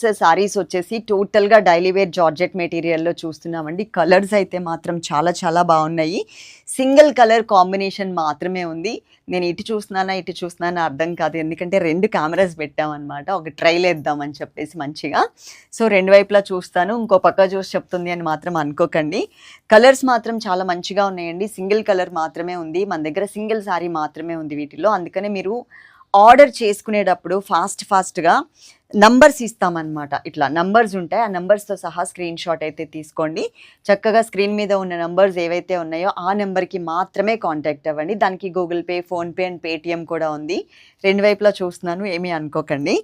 సారీస్ వచ్చేసి టోటల్గా daily wear georgette మెటీరియల్లో చూస్తున్నామండి. కలర్స్ అయితే మాత్రం చాలా చాలా బాగున్నాయి. సింగిల్ కలర్ కాంబినేషన్ మాత్రమే ఉంది. నేను ఇటు చూస్తున్నానా ఇటు చూస్తున్నానా అర్థం కాదు. ఎందుకంటే రెండు కెమెరాస్ పెట్టామన్నమాట ఒక ట్రైల్ వేద్దామని చెప్పేసి మంచిగా. సో రెండు వైపులా చూస్తాను. ఇంకో పక్క చూసి చెప్తుంది అని మాత్రం అనుకోకండి. కలర్స్ మాత్రం చాలా మంచిగా ఉన్నాయండి. సింగిల్ కలర్ మాత్రమే ఉంది. మన దగ్గర సింగిల్ సారీ మాత్రమే ఉంది వీటిలో అందుకనే మీరు ఆర్డర్ చేసుకునేటప్పుడు ఫాస్ట్ ఫాస్ట్గా నంబర్స్ ఇస్తామన్నమాట. ఇట్లా నంబర్స్ ఉంటాయి. ఆ నంబర్స్తో సహా స్క్రీన్ షాట్ అయితే తీసుకోండి. చక్కగా స్క్రీన్ మీద ఉన్న నంబర్స్ ఏవైతే ఉన్నాయో ఆ నెంబర్కి మాత్రమే కాంటాక్ట్ అవ్వండి. దానికి Google pay PhonePe and Paytm కూడా ఉంది. రెండు వైపులా చూస్తున్నాను ఏమీ అనుకోకండి.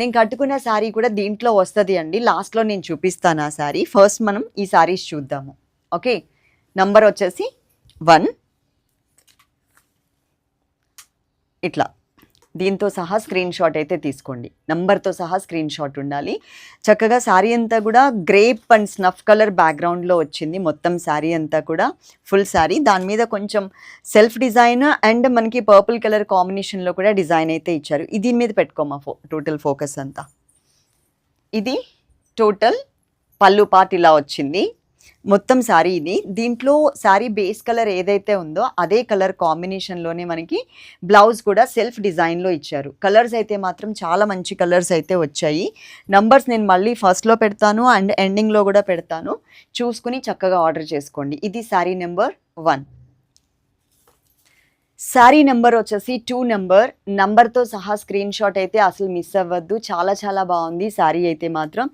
నేను కట్టుకున్న శారీ కూడా దీంట్లో వస్తుంది అండి. లాస్ట్లో నేను చూపిస్తాను ఆ శారీ. ఫస్ట్ మనం ఈ శారీస్ చూద్దాము. ఓకే? నంబర్ వచ్చేసి వన్. ఇట్లా. దీంతో సహా స్క్రీన్ షాట్ అయితే తీసుకోండి. నంబర్తో సహా స్క్రీన్ షాట్ ఉండాలి. చక్కగా శారీ అంతా కూడా గ్రేప్ అండ్ స్నఫ్ కలర్ బ్యాక్గ్రౌండ్లో వచ్చింది. మొత్తం శారీ అంతా కూడా ఫుల్ శారీ దాని మీద కొంచెం సెల్ఫ్ డిజైన్ అండ్ మనకి పర్పుల్ కలర్ కాంబినేషన్లో కూడా డిజైన్ అయితే ఇచ్చారు. ఇది దీని మీద పెట్టుకోమా ఫో టోటల్ ఫోకస్ అంతా? ఇది టోటల్ పళ్ళు పార్ట్ ఇలా వచ్చింది. మొత్తం శారీ ఇది. దీంట్లో శారీ బేస్ కలర్ ఏదైతే ఉందో అదే కలర్ కాంబినేషన్లోనే మనకి బ్లౌజ్ కూడా సెల్ఫ్ డిజైన్లో ఇచ్చారు. కలర్స్ అయితే మాత్రం చాలా మంచి కలర్స్ అయితే వచ్చాయి. నంబర్స్ నేను మళ్ళీ ఫస్ట్లో పెడతాను అండ్ ఎండింగ్లో కూడా పెడతాను. చూసుకుని చక్కగా ఆర్డర్ చేసుకోండి. ఇది sari number one sari number వచ్చేసి టూ నెంబర్. నంబర్తో సహా స్క్రీన్ షాట్ అయితే అసలు మిస్ అవ్వద్దు. చాలా చాలా బాగుంది శారీ అయితే మాత్రం.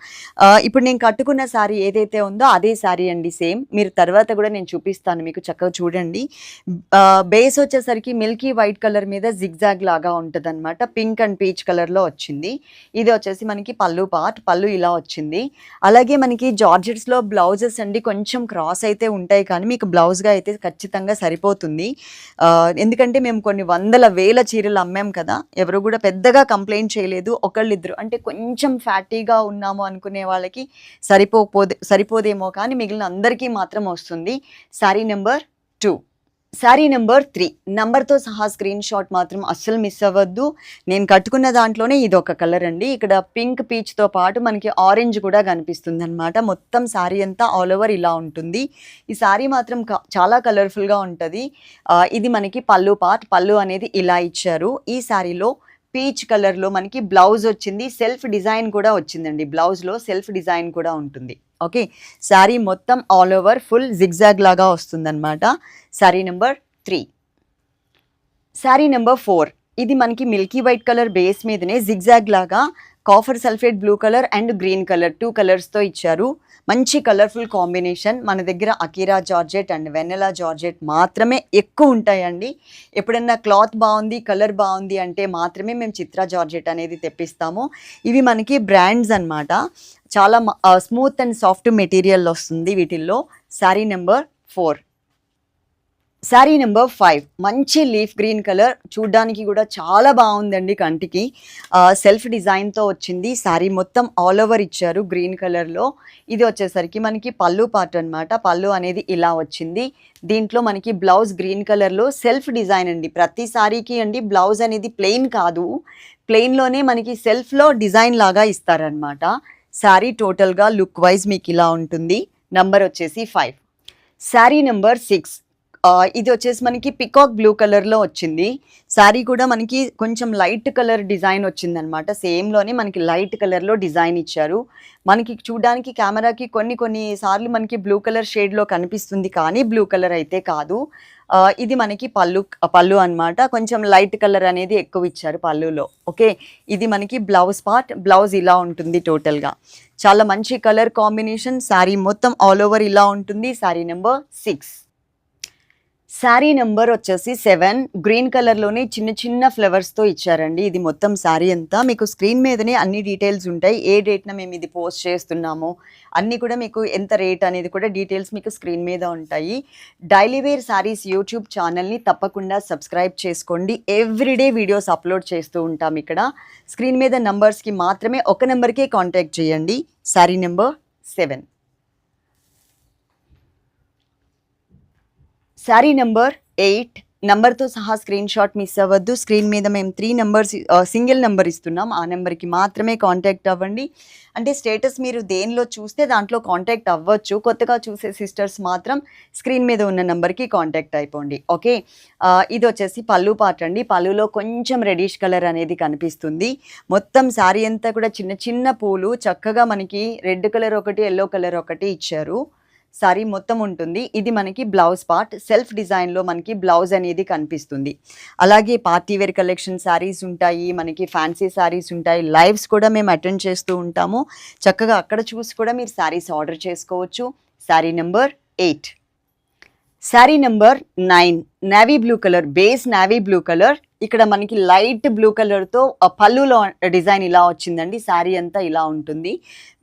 ఇప్పుడు నేను కట్టుకున్న శారీ ఏదైతే ఉందో అదే శారీ అండి సేమ్. మీరు తర్వాత కూడా నేను చూపిస్తాను మీకు చక్కగా చూడండి. బేస్ వచ్చేసరికి మిల్కీ వైట్ కలర్ మీద జిగ్జాగ్ లాగా ఉంటుంది అనమాట పింక్ అండ్ పీచ్ కలర్లో వచ్చింది. ఇది వచ్చేసి మనకి పళ్ళు పార్ట్ పళ్ళు ఇలా వచ్చింది. అలాగే మనకి జార్జెట్స్లో బ్లౌజెస్ అండి కొంచెం క్రాస్ అయితే ఉంటాయి కానీ మీకు బ్లౌజ్గా అయితే ఖచ్చితంగా సరిపోతుంది. ఎందుకంటే మేము కొన్ని వందల వేల చీరలు అమ్మాం కదా ఎవరు కూడా పెద్దగా కంప్లైంట్ చేయలేదు. ఒకళ్ళిద్దరు అంటే కొంచెం ఫ్యాటీగా ఉన్నాము అనుకునే వాళ్ళకి సరిపోపోదే సరిపోదేమో కానీ మిగిలిన అందరికీ మాత్రం వస్తుంది. Sari number two sari number three నెంబర్తో సహా స్క్రీన్ షాట్ మాత్రం అస్సలు మిస్ అవ్వద్దు. నేను కట్టుకున్న దాంట్లోనే ఇది ఒక కలర్ అండి. ఇక్కడ పింక్ పీచ్తో పాటు మనకి ఆరెంజ్ కూడా కనిపిస్తుంది అనమాట మొత్తం శారీ అంతా ఆల్ ఓవర్ ఇలా ఉంటుంది. ఈ శారీ మాత్రం చాలా కలర్ఫుల్గా ఉంటుంది. ఇది మనకి పళ్ళు పార్ట్ పళ్ళు అనేది ఇలా ఇచ్చారు. ఈ శారీలో పీచ్ కలర్లో మనకి బ్లౌజ్ వచ్చింది. సెల్ఫ్ డిజైన్ కూడా వచ్చిందండి. బ్లౌజ్లో సెల్ఫ్ డిజైన్ కూడా ఉంటుంది. ఓకే. శారీ మొత్తం ఆల్ ఓవర్ ఫుల్ జిగ్జాగ్ లాగా వస్తుందన్నమాట. Sari number three. Sari number four. ఇది మనకి మిల్కీ వైట్ కలర్ బేస్ మీదనే జిగ్జాగ్ లాగా copper sulphate blue colour and green colour two కలర్స్తో ఇచ్చారు. మంచి కలర్ఫుల్ కాంబినేషన్ మన దగ్గర Akira georgette and Vennela georgette మాత్రమే ఎక్కువ ఉంటాయండి. ఎప్పుడన్నా క్లాత్ బాగుంది కలర్ బాగుంది అంటే మాత్రమే మేము చిత్రా జార్జెట్ అనేది తెప్పిస్తాము. ఇవి మనకి బ్రాండ్స్ అన్నమాట. చాలా స్మూత్ అండ్ సాఫ్ట్ మెటీరియల్ వస్తుంది వీటిల్లో. Sari number four sari number five మంచి లీఫ్ గ్రీన్ కలర్ చూడ్డానికి కూడా చాలా బాగుందండి కంటికి. సెల్ఫ్ డిజైన్తో వచ్చింది. శారీ మొత్తం ఆల్ ఓవర్ ఇచ్చారు గ్రీన్ కలర్లో ఇది వచ్చేసరికి మనకి పళ్ళు పార్ట్ అనమాట పళ్ళు అనేది ఇలా వచ్చింది. దీంట్లో మనకి బ్లౌజ్ గ్రీన్ కలర్లో సెల్ఫ్ డిజైన్ అండి. ప్రతి శారీకి అండి బ్లౌజ్ అనేది ప్లెయిన్ కాదు. ప్లెయిన్లోనే మనకి సెల్ఫ్లో డిజైన్ లాగా ఇస్తారనమాట శారీ టోటల్గా లుక్ వైజ్ మీకు ఇలా ఉంటుంది. నంబర్ వచ్చేసి ఫైవ్ శారీ నెంబర్ సిక్స్ ఇది వచ్చేసి మనకి పికాక్ బ్లూ కలర్లో వచ్చింది. శారీ కూడా మనకి కొంచెం లైట్ కలర్ డిజైన్ వచ్చిందనమాట. సేమ్లోనే మనకి లైట్ కలర్లో డిజైన్ ఇచ్చారు. మనకి చూడడానికి కెమెరాకి కొన్ని కొన్ని సార్లు మనకి బ్లూ కలర్ షేడ్లో కనిపిస్తుంది కానీ బ్లూ కలర్ అయితే కాదు. ఇది మనకి పళ్ళు పళ్ళు అన్నమాట. కొంచెం లైట్ కలర్ అనేది ఎక్కువ ఇచ్చారు పళ్ళులో. ఓకే ఇది మనకి బ్లౌజ్ పార్ట్ బ్లౌజ్ ఇలా ఉంటుంది టోటల్గా చాలా మంచి కలర్ కాంబినేషన్ శారీ మొత్తం ఆల్ ఓవర్ ఇలా ఉంటుంది. Sari number six sari number వచ్చేసి సెవెన్. గ్రీన్ కలర్లోనే చిన్న చిన్న ఫ్లవర్స్తో ఇచ్చారండి. ఇది మొత్తం శారీ అంతా. మీకు స్క్రీన్ మీదనే అన్ని డీటెయిల్స్ ఉంటాయి. ఏ డేట్న మేము ఇది పోస్ట్ చేస్తున్నాము అన్నీ కూడా మీకు ఎంత రేట్ అనేది కూడా డీటెయిల్స్ మీకు స్క్రీన్ మీద ఉంటాయి. డైలీ వేర్ శారీస్ యూట్యూబ్ ఛానల్ని తప్పకుండా సబ్స్క్రైబ్ చేసుకోండి. ఎవ్రీడే వీడియోస్ అప్లోడ్ చేస్తూ ఉంటాం ఇక్కడ. స్క్రీన్ మీద నంబర్స్కి మాత్రమే ఒక నెంబర్కే కాంటాక్ట్ చేయండి. Sari number seven. Sari number eight నంబర్తో సహా స్క్రీన్ షాట్ మిస్ అవ్వద్దు. స్క్రీన్ మీద మేము త్రీ నెంబర్స్ సింగిల్ నెంబర్ ఇస్తున్నాం. ఆ నెంబర్కి మాత్రమే కాంటాక్ట్ అవ్వండి. అంటే స్టేటస్ మీరు దేనిలో చూస్తే దాంట్లో కాంటాక్ట్ అవ్వచ్చు. కొత్తగా చూసే సిస్టర్స్ మాత్రం స్క్రీన్ మీద ఉన్న నెంబర్కి కాంటాక్ట్ అయిపోండి. ఓకే uh, ఇది వచ్చేసి పళ్ళు పాట అండి. పళ్ళులో కొంచెం రెడిష్ కలర్ అనేది కనిపిస్తుంది. మొత్తం శారీ అంతా కూడా చిన్న చిన్న పూలు. చక్కగా మనకి రెడ్ కలర్ ఒకటి ఎల్లో కలర్ ఒకటి ఇచ్చారు. సారీ మొత్తం ఉంటుంది. ఇది మనకి బ్లౌజ్ పార్ట్. సెల్ఫ్ డిజైన్లో మనకి బ్లౌజ్ అనేది కనిపిస్తుంది. అలాగే పార్టీ వేర్ కలెక్షన్ శారీస్ ఉంటాయి. మనకి ఫ్యాన్సీ శారీస్ ఉంటాయి. లైవ్స్ కూడా మేము అటెండ్ చేస్తూ ఉంటాము. చక్కగా అక్కడ చూసి కూడా మీరు శారీస్ ఆర్డర్ చేసుకోవచ్చు. Sari number eight. Sari number nine navy blue colour base navy blue colour ఇక్కడ మనకి లైట్ బ్లూ కలర్తో పళ్ళులో డిజైన్ ఇలా వచ్చిందండి. శారీ అంతా ఇలా ఉంటుంది.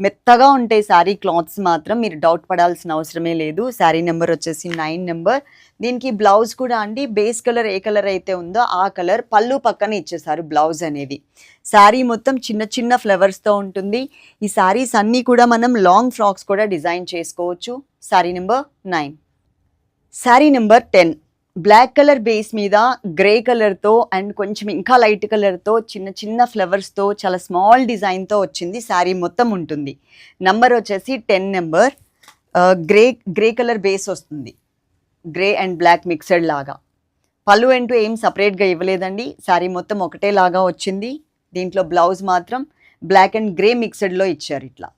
మెత్తగా ఉంటాయి శారీ క్లాత్స్ మాత్రం మీరు డౌట్ పడాల్సిన అవసరమే లేదు. శారీ నెంబర్ వచ్చేసి నైన్ నెంబర్ దీనికి బ్లౌజ్ కూడా అండి. బేస్ కలర్ ఏ కలర్ అయితే ఉందో ఆ కలర్ పళ్ళు పక్కన ఇచ్చేసారు బ్లౌజ్ అనేది. శారీ మొత్తం చిన్న చిన్న ఫ్లవర్స్తో ఉంటుంది. ఈ శారీస్ అన్నీ కూడా మనం లాంగ్ ఫ్రాక్స్ కూడా డిజైన్ చేసుకోవచ్చు. Sari number nine sari number ten black colour base మీద గ్రే కలర్తో అండ్ కొంచెం ఇంకా లైట్ కలర్తో చిన్న చిన్న ఫ్లవర్స్తో చాలా స్మాల్ డిజైన్తో వచ్చింది శారీ మొత్తం ఉంటుంది. నంబర్ వచ్చేసి ten number grey grey colour base వస్తుంది. గ్రే అండ్ బ్లాక్ మిక్సడ్ లాగా. పళ్ళు అంటూ ఏం సపరేట్గా ఇవ్వలేదండి. శారీ మొత్తం ఒకటే లాగా వచ్చింది. దీంట్లో బ్లౌజ్ మాత్రం బ్లాక్ అండ్ గ్రే మిక్సడ్లో ఇచ్చారు ఇట్లా.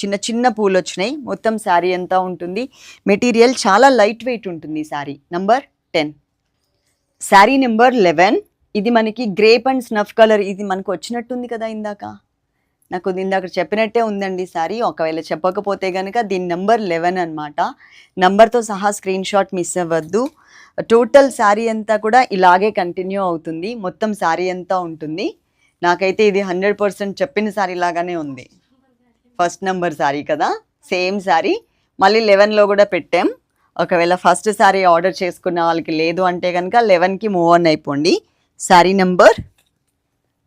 చిన్న చిన్న పూలు వచ్చినాయి మొత్తం శారీ అంతా ఉంటుంది. మెటీరియల్ చాలా లైట్ వెయిట్ ఉంటుంది sari. Number ten sari number eleven ఇది మనకి గ్రేప్ అండ్ స్నఫ్ కలర్. ఇది మనకు వచ్చినట్టుంది కదా ఇందాక? నాకు ఇందాక చెప్పినట్టే ఉందండి శారీ. ఒకవేళ చెప్పకపోతే కనుక దీని నెంబర్ లెవెన్ అనమాట నంబర్తో సహా స్క్రీన్ షాట్ మిస్ అవ్వద్దు. టోటల్ శారీ అంతా కూడా ఇలాగే కంటిన్యూ అవుతుంది. మొత్తం శారీ అంతా ఉంటుంది. నాకైతే ఇది హండ్రెడ్ పర్సెంట్ చెప్పిన శారీ లాగానే ఉంది. ఫస్ట్ నెంబర్ శారీ కదా? సేమ్ శారీ మళ్ళీ లెవెన్లో కూడా పెట్టాం. ఒకవేళ ఫస్ట్ శారీ ఆర్డర్ చేసుకున్న వాళ్ళకి లేదు అంటే కనుక లెవెన్కి మూవ్ ఆన్ అయిపోండి. Sari number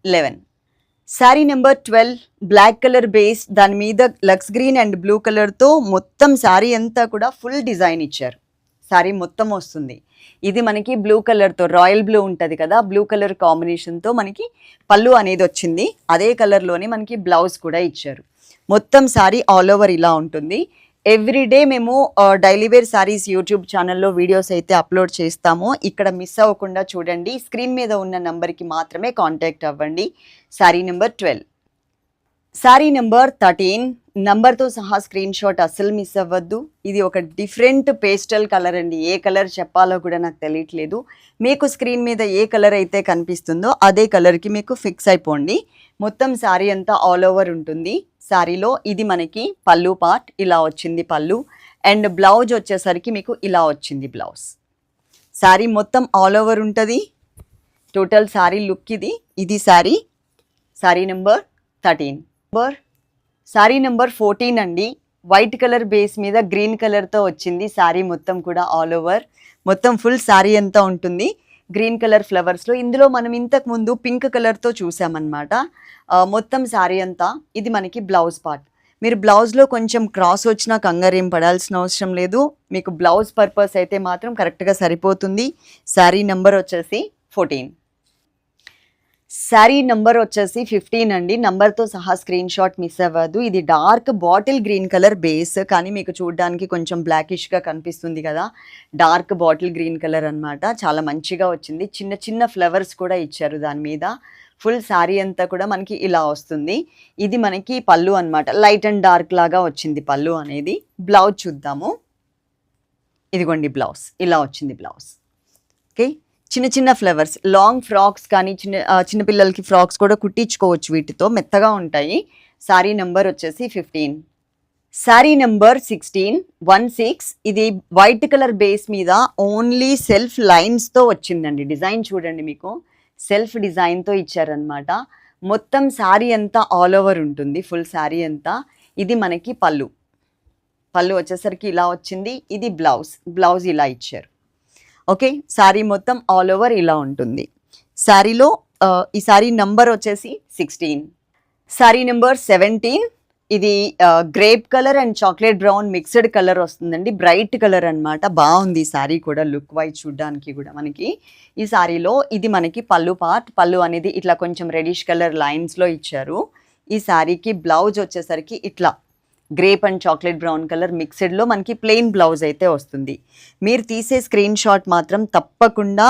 eleven sari number twelve black colour base దాని మీద లక్స్ గ్రీన్ అండ్ బ్లూ కలర్తో మొత్తం శారీ అంతా కూడా ఫుల్ డిజైన్ ఇచ్చారు. శారీ మొత్తం వస్తుంది. ఇది మనకి బ్లూ కలర్తో రాయల్ బ్లూ ఉంటుంది కదా బ్లూ కలర్ కాంబినేషన్తో మనకి పళ్ళు అనేది వచ్చింది. అదే కలర్లోనే మనకి బ్లౌజ్ కూడా ఇచ్చారు. మొత్తం శారీ ఆల్ ఓవర్ ఇలా ఉంటుంది. ఎవ్రీడే మేము డైలీ వేర్ శారీస్ యూట్యూబ్ ఛానల్లో వీడియోస్ అయితే అప్లోడ్ చేస్తాము. ఇక్కడ మిస్ అవ్వకుండా చూడండి. స్క్రీన్ మీద ఉన్న నంబర్కి మాత్రమే కాంటాక్ట్ అవ్వండి. Sari number twelve. Sari number thirteen. నంబర్తో సహా స్క్రీన్ షాట్ అస్సలు మిస్ అవ్వద్దు. ఇది ఒక డిఫరెంట్ పేస్టల్ కలర్ అండి. ఏ కలర్ చెప్పాలో కూడా నాకు తెలియట్లేదు. మీకు స్క్రీన్ మీద ఏ కలర్ అయితే కనిపిస్తుందో అదే కలర్కి మీకు ఫిక్స్ అయిపోండి. మొత్తం శారీ అంతా ఆల్ ఓవర్ ఉంటుంది. శారీలో ఇది మనకి పళ్ళు పార్ట్ ఇలా వచ్చింది పళ్ళు. అండ్ బ్లౌజ్ వచ్చేసరికి మీకు ఇలా వచ్చింది బ్లౌజ్. శారీ మొత్తం ఆల్ ఓవర్ ఉంటుంది. టోటల్ శారీ లుక్ ఇది. ఇది sari sari number thirteen. Number sari number fourteen అండి. వైట్ కలర్ బేస్ మీద గ్రీన్ కలర్తో వచ్చింది శారీ మొత్తం కూడా ఆల్ ఓవర్ మొత్తం ఫుల్ శారీ అంతా ఉంటుంది. గ్రీన్ కలర్ ఫ్లవర్స్లో ఇందులో మనం ఇంతకు ముందు పింక్ కలర్తో చూసామన్నమాట. మొత్తం శారీ అంతా. ఇది మనకి బ్లౌజ్ పార్ట్ మీరు బ్లౌజ్లో కొంచెం క్రాస్ వచ్చినా కంగారు ఏం పడాల్సిన అవసరం లేదు. మీకు బ్లౌజ్ పర్పస్ అయితే మాత్రం కరెక్ట్గా సరిపోతుంది. శారీ నెంబర్ వచ్చేసి ఫోర్టీన్ శారీ నంబర్ వచ్చేసి ఫిఫ్టీన్ అండి. నంబర్తో సహా స్క్రీన్ షాట్ మిస్ అవ్వదు. ఇది dark bottle green colour base కానీ మీకు చూడడానికి కొంచెం బ్లాకిష్గా కనిపిస్తుంది కదా. డార్క్ బాటిల్ గ్రీన్ కలర్ అన్నమాట. చాలా మంచిగా వచ్చింది. చిన్న చిన్న ఫ్లవర్స్ కూడా ఇచ్చారు దాని మీద. ఫుల్ శారీ అంతా కూడా మనకి ఇలా వస్తుంది. ఇది మనకి పళ్ళు అన్నమాట. లైట్ అండ్ డార్క్ లాగా వచ్చింది పళ్ళు అనేది. బ్లౌజ్ చూద్దాము. ఇదిగోండి బ్లౌజ్ ఇలా వచ్చింది బ్లౌజ్ ఓకే చిన్న చిన్న ఫ్లవర్స్ లాంగ్ ఫ్రాక్స్ కానీ చిన్న చిన్నపిల్లలకి ఫ్రాక్స్ కూడా కుట్టించుకోవచ్చు వీటితో. మెత్తగా ఉంటాయి. శారీ నెంబర్ వచ్చేసి fifteen sari number sixteen one six ఇది వైట్ కలర్ బేస్ మీద ఓన్లీ సెల్ఫ్ లైన్స్తో వచ్చిందండి. డిజైన్ చూడండి మీకు. సెల్ఫ్ డిజైన్తో ఇచ్చారనమాట మొత్తం శారీ అంతా ఆల్ ఓవర్ ఉంటుంది. ఫుల్ శారీ అంతా. ఇది మనకి పళ్ళు. పళ్ళు వచ్చేసరికి ఇలా వచ్చింది. ఇది బ్లౌజ్ బ్లౌజ్ ఇలా ఇచ్చారు. ఓకే? శారీ మొత్తం ఆల్ ఓవర్ ఇలా ఉంటుంది. శారీలో ఈ శారీ నంబర్ వచ్చేసి సిక్స్టీన్. Sari number seventeen. ఇది grape colour and chocolate brown mixed colour వస్తుందండి. బ్రైట్ కలర్ అన్నమాట. బాగుంది ఈ శారీ కూడా లుక్ వైజ్ చూడడానికి కూడా మనకి. ఈ శారీలో ఇది మనకి పళ్ళు పార్ట్. పళ్ళు అనేది ఇట్లా కొంచెం రెడిష్ కలర్ లైన్స్లో ఇచ్చారు. ఈ శారీకి బ్లౌజ్ వచ్చేసరికి ఇట్లా. Grape and chocolate brown colour మిక్స్డ్లో మనకి ప్లెయిన్ బ్లౌజ్ అయితే వస్తుంది. మీరు తీసే స్క్రీన్ షాట్ మాత్రం తప్పకుండా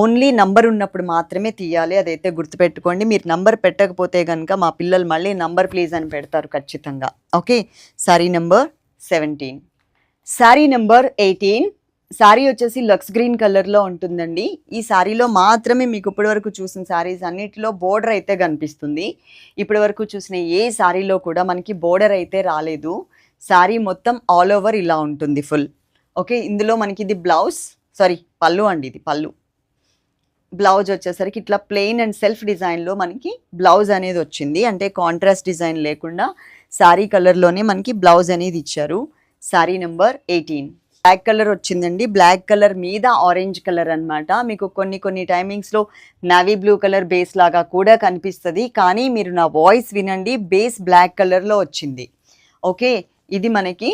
ఓన్లీ నంబర్ ఉన్నప్పుడు మాత్రమే తీయాలి. అదైతే గుర్తుపెట్టుకోండి. మీరు నంబర్ పెట్టకపోతే కనుక మా పిల్లలు మళ్ళీ నంబర్ ప్లీజ్ అని పెడతారు ఖచ్చితంగా. Okay? Sari number seventeen. Sari number eighteen. Sari వచ్చేసి లక్స్ గ్రీన్ కలర్లో ఉంటుందండి. ఈ శారీలో మాత్రమే మీకు ఇప్పటివరకు చూసిన శారీస్ అన్నిటిలో బోర్డర్ అయితే కనిపిస్తుంది. ఇప్పటివరకు చూసిన ఏ శారీలో కూడా మనకి బోర్డర్ అయితే రాలేదు. శారీ మొత్తం ఆల్ ఓవర్ ఇలా ఉంటుంది ఫుల్. ఓకే ఇందులో మనకి ఇది బ్లౌజ్. సారీ పళ్ళు అండి ఇది పళ్ళు. బ్లౌజ్ వచ్చేసరికి ఇట్లా ప్లెయిన్ అండ్ సెల్ఫ్ డిజైన్లో మనకి బ్లౌజ్ అనేది వచ్చింది. అంటే కాంట్రాస్ట్ డిజైన్ లేకుండా శారీ కలర్లోనే మనకి బ్లౌజ్ అనేది ఇచ్చారు. Sari number eighteen. Black colour వచ్చిందండి. బ్లాక్ కలర్ మీద ఆరెంజ్ కలర్ అన్నమాట. మీకు కొన్ని కొన్ని టైమింగ్స్లో నావీ బ్లూ కలర్ బేస్ లాగా కూడా కనిపిస్తుంది. కానీ మీరు నా వాయిస్ వినండి. బేస్ బ్లాక్ కలర్లో వచ్చింది. ఓకే? ఇది మనకి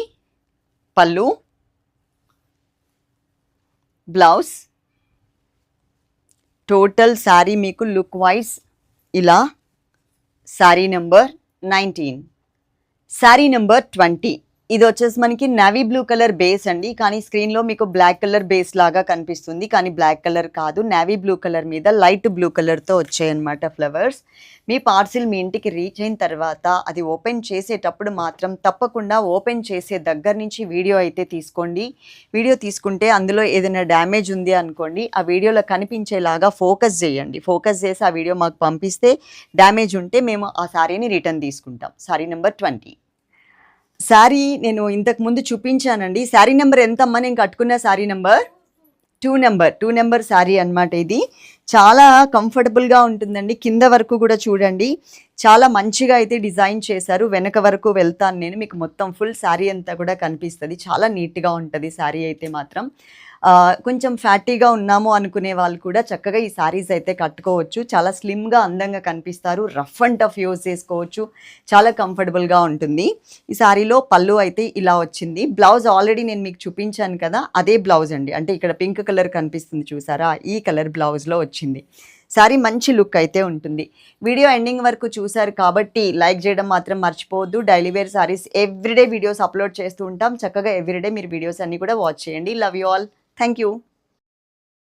పళ్ళు బ్లౌజ్ టోటల్ శారీ మీకు లుక్ వైజ్ ఇలా sari number nineteen sari number twenty ఇది వచ్చేసి మనకి నవీ బ్లూ కలర్ బేస్ అండి. కానీ స్క్రీన్లో మీకు బ్లాక్ కలర్ బేస్ లాగా కనిపిస్తుంది. కానీ బ్లాక్ కలర్ కాదు. నావీ బ్లూ కలర్ మీద లైట్ బ్లూ కలర్తో వచ్చాయన్నమాట ఫ్లవర్స్ మీ పార్సిల్ మీ ఇంటికి రీచ్ అయిన తర్వాత అది ఓపెన్ చేసేటప్పుడు మాత్రం తప్పకుండా ఓపెన్ చేసే దగ్గర నుంచి వీడియో అయితే తీసుకోండి. వీడియో తీసుకుంటే అందులో ఏదైనా డ్యామేజ్ ఉంది అనుకోండి ఆ వీడియోలో కనిపించేలాగా ఫోకస్ చేయండి. ఫోకస్ చేసి ఆ వీడియో మాకు పంపిస్తే డ్యామేజ్ ఉంటే మేము ఆ శారీని రిటర్న్ తీసుకుంటాం. శారీ నెంబర్ ట్వంటీ శారీ నేను ఇంతకు ముందు చూపించానండి. శారీ నెంబర్ ఎంతమ్మా? నేను కట్టుకున్న sari number? Two number. Two number sari అన్నమాట ఇది. చాలా కంఫర్టబుల్గా ఉంటుందండి. కింద వరకు కూడా చూడండి. చాలా మంచిగా అయితే డిజైన్ చేశారు. వెనక వరకు వెళ్తాను నేను. మీకు మొత్తం ఫుల్ శారీ అంతా కూడా కనిపిస్తుంది. చాలా నీట్గా ఉంటుంది శారీ అయితే మాత్రం. కొంచెం ఫ్యాటీగా ఉన్నాము అనుకునే వాళ్ళు కూడా చక్కగా ఈ శారీస్ అయితే కట్టుకోవచ్చు. చాలా స్లిమ్గా అందంగా కనిపిస్తారు. రఫ్ అండ్ టఫ్ యూజ్ చేసుకోవచ్చు. చాలా కంఫర్టబుల్గా ఉంటుంది. ఈ శారీలో పళ్ళు అయితే ఇలా వచ్చింది. బ్లౌజ్ ఆల్రెడీ నేను మీకు చూపించాను కదా అదే బ్లౌజ్ అండి. అంటే ఇక్కడ పింక్ కలర్ కనిపిస్తుంది చూసారా? ఈ కలర్ బ్లౌజ్లో వచ్చింది. సారీ మంచి లుక్ అయితే ఉంటుంది. వీడియో ఎండింగ్ వరకు చూశారు కాబట్టి లైక్ చేయడం మాత్రం మర్చిపోవద్దు. Daily wear saris everyday videos upload చేస్తూ ఉంటాం. చక్కగా ఎవ్రీడే మీరు వీడియోస్ అన్నీ కూడా వాచ్ చేయండి. Love you all thank you